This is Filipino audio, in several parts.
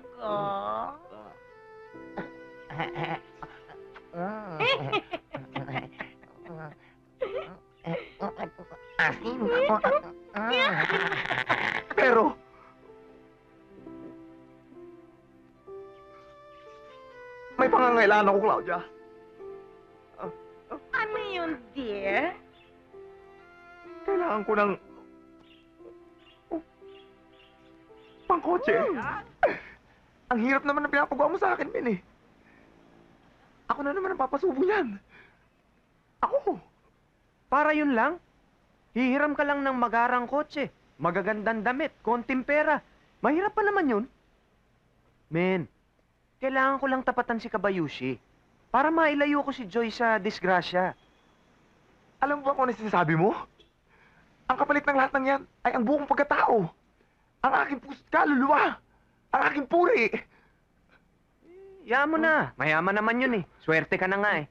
talaga. Asin. Pero, may pangangailangan ako, Claudia. Ano yun, dear? Kailangan ko ng... pangkotse. Ang hirap naman ng pinapagawa mo sa akin, Min, eh. Ako na naman ang papasubo niyan. Ako. Para yun lang. Hihiram ka lang ng magarang kotse, magagandang damit, konting pera. Mahirap pa naman yun. Men, kailangan ko lang tapatan si Kabayushi para mailayo ko si Joy sa disgrasya. Alam mo ba kung ano sinasabi mo? Ang kapalit ng lahat ng yan ay ang buong pagkatao. Ang aking puso't kaluluwa. Ang aking puri. Yaan mo na, mayaman naman yun eh. Swerte ka na nga eh.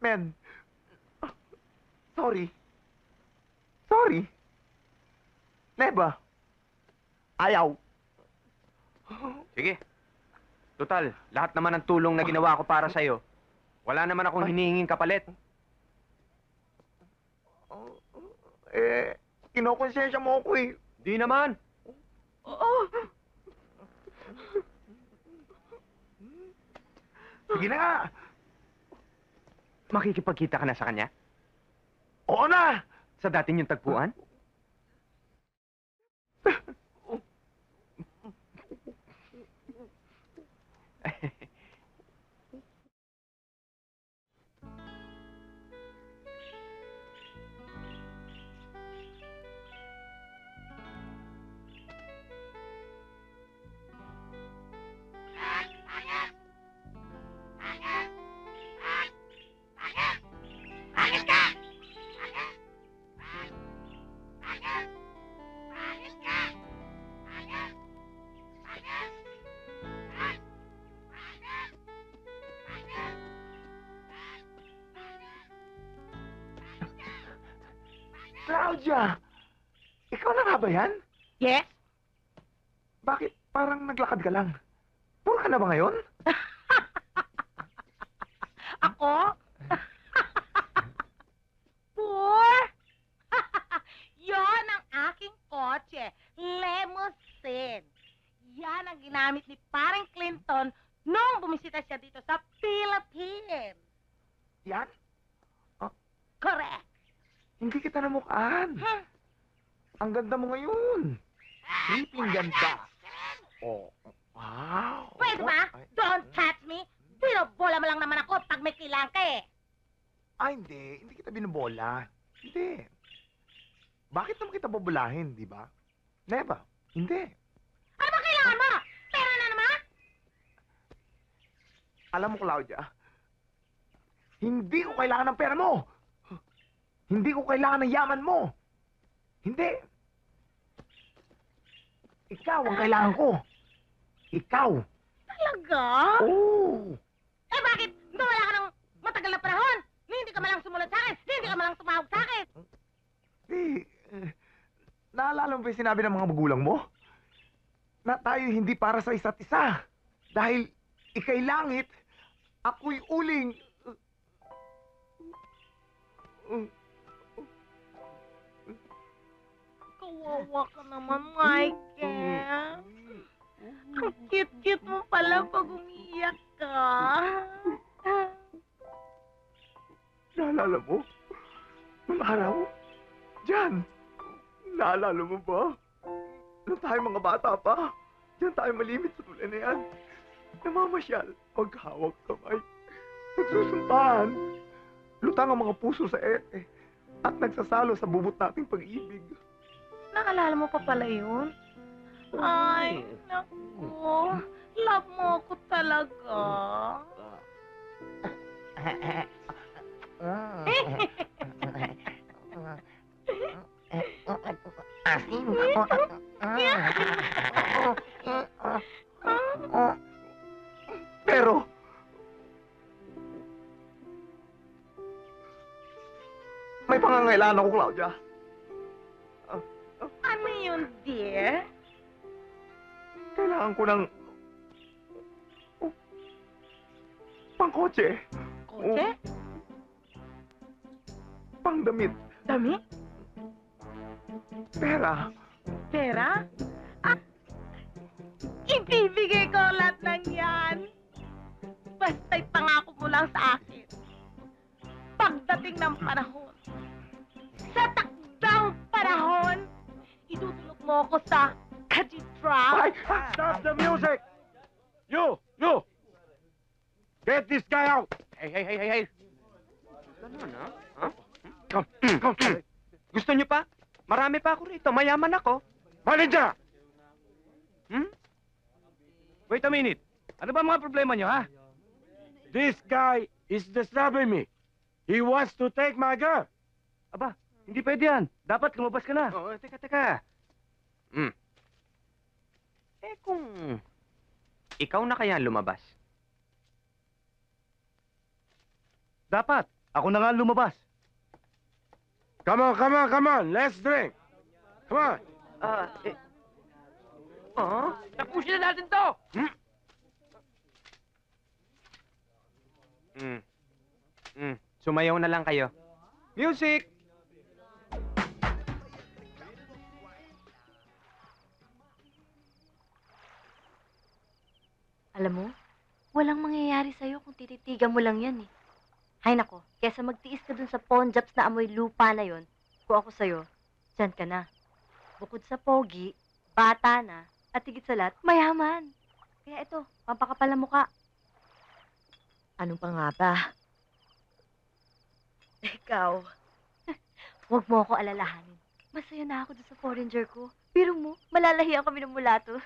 Men. Sorry. Sorry. Neba. Ayaw. Sige. Total, lahat naman ng tulong na ginawa ko para sa'yo. Wala naman akong hinihinging kapalit. Eh, kinokonsensya mo ako eh. Di naman. Oo. Sige na nga. Makikipagkita ka na sa kanya? Oo na. Sa dati niyong tagpuan? Claudia. Ikaw na nga ba yan? Yes? Bakit parang naglakad ka lang? Puro ka na ba ngayon? Ako? Poor? Yon ang aking kotse. Limousine. Yan ang ginamit ni parang Clinton nung bumisita siya dito sa Philippines. Yan? Correct. Hindi kita namukhaan. Ang ganda mo ngayon. Creeping ganda. Oh. Wow. Pwede ba? Ay, Don't touch me. Binobola mo lang naman ako pag may kailangan ka eh. Ay, hindi. Hindi kita binubola. Hindi. Bakit naman kita bobolahin, di ba? Never. Hindi. Ano ba kailangan mo? Pera na naman? Alam mo, Claudia, hindi ko kailangan ng pera mo. Hindi ko kailangan ng yaman mo. Hindi. Ikaw ang kailangan ko. Ikaw. Talaga? Oo. Eh bakit? Nung wala ka ng matagal na panahon, ni hindi ka malang sumunod sa akin, ni hindi ka malang tumawag sa akin. Eh, eh, naalala mo ba yung sinabi ng mga magulang mo? Na tayo hindi para sa isa't isa. Dahil ikay langit, ako'y uling. Kawawa ka naman, Michael. Ang cute-cute mo pala pag umiiyak ka. Naalala mo? Nung araw? Diyan. Naalala mo ba? Nung tayo mga bata pa. Diyan tayo malimit sa tulay na yan. Namamasyal. Paghawak kamay. Nagsusuntahan. Lutang ang mga puso sa ete. At nagsasalo sa bubot nating pag-ibig. Naalala mo pa pala yun? Ay, naku. Love mo ako talaga. Asin. Pero, may pangangailangan ako, Claudia. Kailangan ko ng... Oh, pangkotse, Kotse? pangdamit, Dami? pera. Pera? Ah, ibibigay ko lahat ng yan. Basta'y pangako mo lang sa akin. Pagdating ng panahon, sa takdang panahon, idudulog mo ako sa cathedral. Ay! Stop the music! You! You! Get this guy out! Hey, hey, hey, hey, hey. Ganun, ha? Ha? Come, come, come. Gusto niyo pa? Marami pa ako rito. Mayaman ako. Manager! Hmm? Wait a minute. Ano ba mga problema niyo, ha? This guy is disturbing me. He wants to take my girl. Aba, hindi pwede yan. Dapat lumabas ka na. Oo, teka, teka. Hmm. Eh kung ikaw na kaya lumabas, Dapat. Ako na nga lumabas. Come on, come on, come on. Let's drink. Come on. ah, eh, ah, Tapusin na natin to! hmm. Hmm. Hmm. Sumayaw na lang kayo. Music! Alam mo, walang mangyayari sa'yo kung tititigan mo lang yan eh. Hay nako, kesa magtiis ka dun sa ponjaps na amoy lupa na yon, kung ako sa'yo, dyan ka na. Bukod sa pogi, bata na, at higit sa lahat, mayaman. Kaya ito, pampakapal na mukha. Anong pa nga ba? Ikaw. Huwag mo ako alalahanin. Masaya na ako dun sa foreigner ko. Pero mo, malalahiyan kami ng mulato.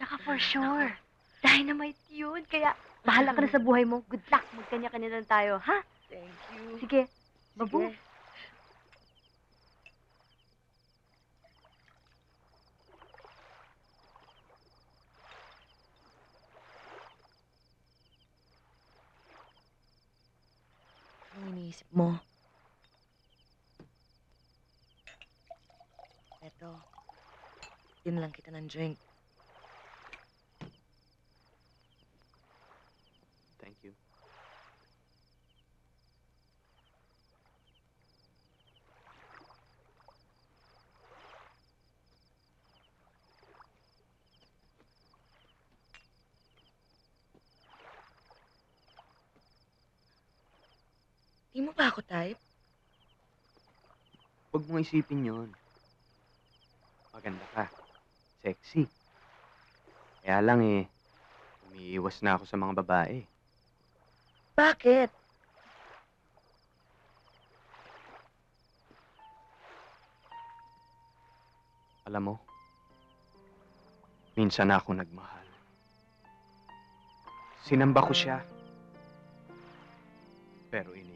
Tsaka for sure, dynamite yun. Kaya, bahala ka na sa buhay mo. Good luck. Magkanya-kanya lang tayo, ha? Thank you. Sige. Babu. Anong iniisip mo? Eto, yun lang kita ng drink. Thank you. Di mo ba ako type? Huwag mong isipin yon. Maganda ka. Sexy. Kaya lang eh, umiiwas na ako sa mga babae. Bakit? Alam mo, minsan na ako nagmahal. Sinamba ko siya. Pero ako.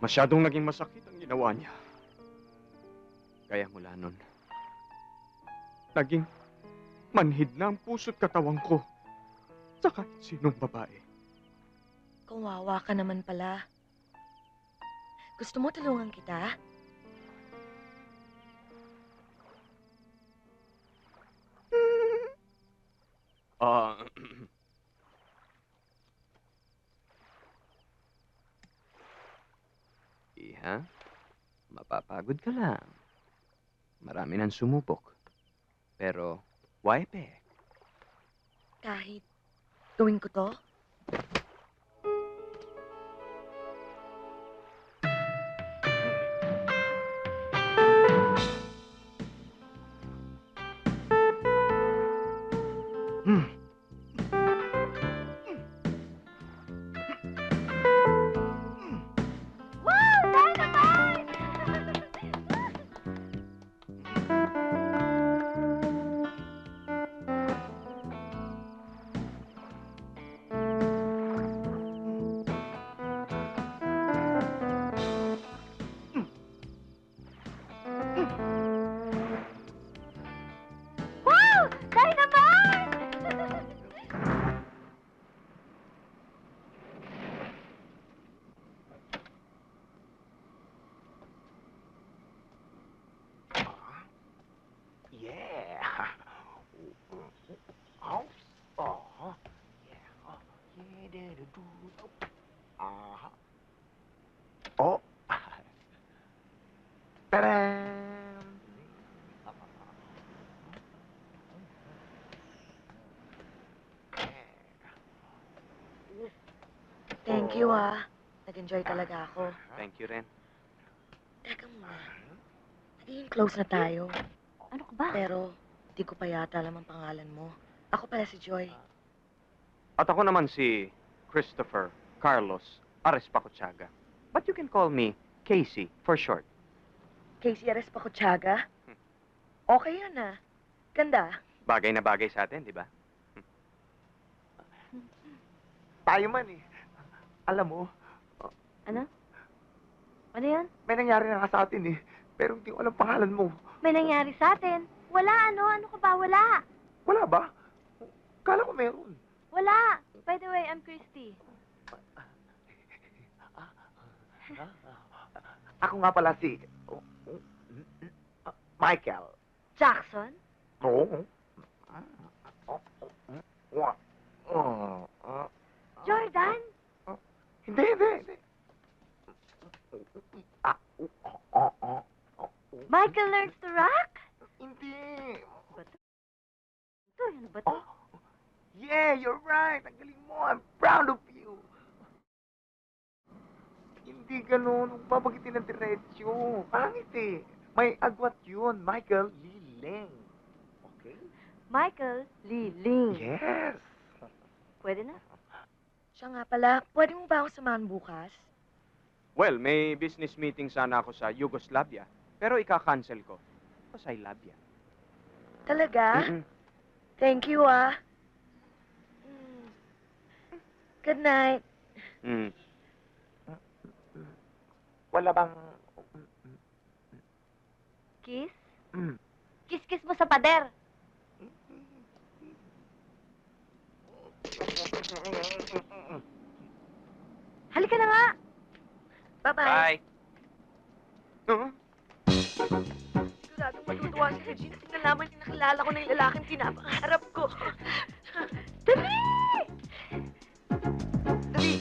Masyadong naging masakit ang ginawa niya. Kaya mula nun, naging manhid na ang puso't katawan ko sa kahit sinong babae. Kawawa ka naman pala. Gusto mo tulungan kita? Ah, Iha, mapapagod ka lang. Marami nang sumubok. Pero, why pe? Kahit gawin ko to? You, ah. Nag-enjoy talaga ako. Thank you rin. Teka muna. Naging close na tayo. Ano ka ba? Pero, di ko pa yata alam ang pangalan mo. Ako pala si Joy. At ako naman si Christopher Carlos Arespacochaga. But you can call me Casey for short. Casey Ares Pakuchaga. Okay yan, ah. Ganda. Bagay na bagay sa atin, di ba? Tayo man eh. Alam mo, Ano? Ano yan? may nangyari na nga sa atin eh. Pero hindi ko alam pangalan mo. May nangyari sa atin. Wala, ano? Ano ka ba? Wala. Wala ba? Kala ko meron. Wala. By the way, I'm Christy. Ako nga pala si... Michael. Jackson? Oo. Jordan? Hindi, hindi. Michael learns to rock? Hindi. Ito, ano ba to? Oh, yeah, you're right. Ang galing mo. I'm proud of you. Hindi ganun. Huwag babagitin ng diretsyo. Pangit eh. May agwat yun. Michael Liling. Okay? Michael Liling. Yes. Pwede na? Siya nga pala, pwede mo ba ako samahan bukas? Well, may business meeting sana ako sa Yugoslavia. Pero ika-cancel ko. Because I love ya. Talaga? Mm-mm. Thank you, ah. Mm. Good night. Mm. Wala bang... Kiss? Mm. Kiss-kiss mo sa pader. Halika na nga. Bye-bye. Huh? Siguradong matutuwa si Regine pag nalaman niya nakilala ko na yung lalaking pinapangarap ko. Dali! Dali!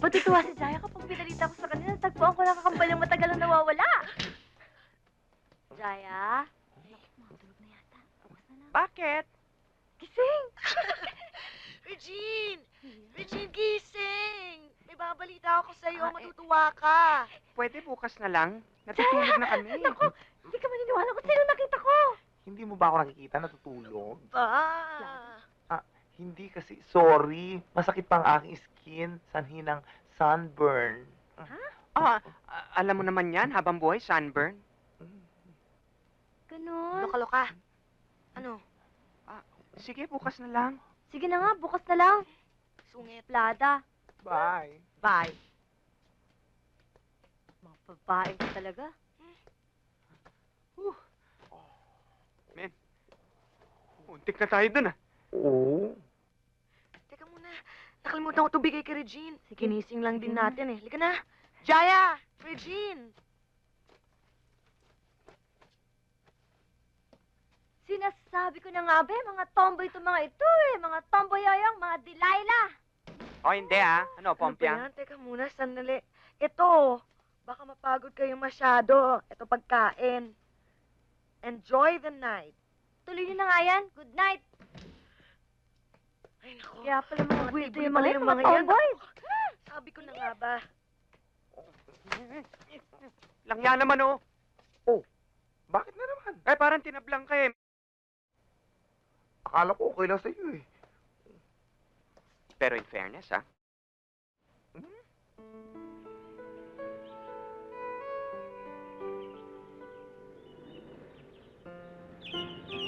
Matutuwa si Jaya kapag pinalita ko sa kanila, tagpuan ko na kakambal yung matagal na nawawala. Jaya? Naku, makatulog na yata. Tapos na lang. Bakit? Gising! Regine! Regine, gising! May babalita ako sa'yo, matutuwa ka. Pwede bukas na lang. Natutulog na kami. Naku, hindi ka maniniwala kung sino nakita ko. Hindi mo ba ako nakikita natutulog? Ba? Hindi kasi, sorry. Masakit pa ang aking skin. Sanhi ng sunburn. Ah, a- alam mo naman yan, habang buhay, sunburn. Ganun. Loka-loka. Ano? Sige, bukas na lang. Sige na nga, bukas na lang. Sungit. Plada. Bye. Bye. Mga babae ka talaga. Muntik na tayo dun, ah. Oo. Teka muna. Nakalimutan ko ito bigay kay Regine. Sige. Ginising lang Sige din na. natin eh. Halika na. Jaya! Regine! Sinasabi ko na nga ba, mga tomboy to mga ito eh. Mga tomboy yoyong, mga Delilah. O, hindi, ah. Ano, Ano ba Pompya? yan? Teka muna, sandali. Ito, baka mapagod kayo masyado. Ito pagkain. Enjoy the night. Tuloy nyo na nga yan. Good night. Ay, naku. Kaya pala mga tibuli yung mga, yung mga mga yan. tomboy. Sabi ko na nga ba. Langya naman, oh. Bakit na naman? Eh, parang tinablang ka, eh. Akala ko okay lang sa'yo eh. Pero in fairness, ah. Hoy, ang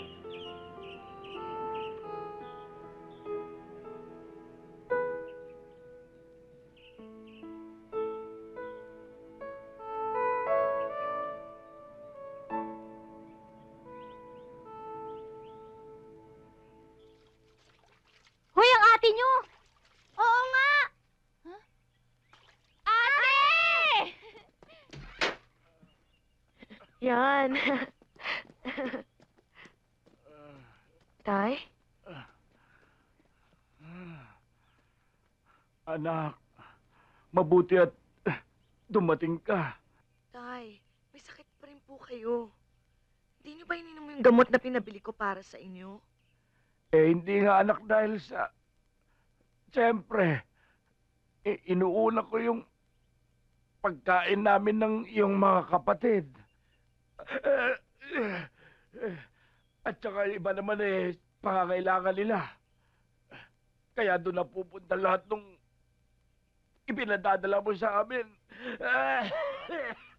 Yan. Tay? Anak, mabuti at dumating ka. Tay, may sakit pa rin po kayo. Hindi niyo ba ininom yung gamot na pinabili ko para sa inyo? Eh, hindi nga anak dahil sa... Siyempre, eh, inuuna ko yung pagkain namin ng iyong mga kapatid. At saka iba naman eh, pangangailangan nila. Kaya doon na pupunta lahat nung ipinadadala mo sa amin.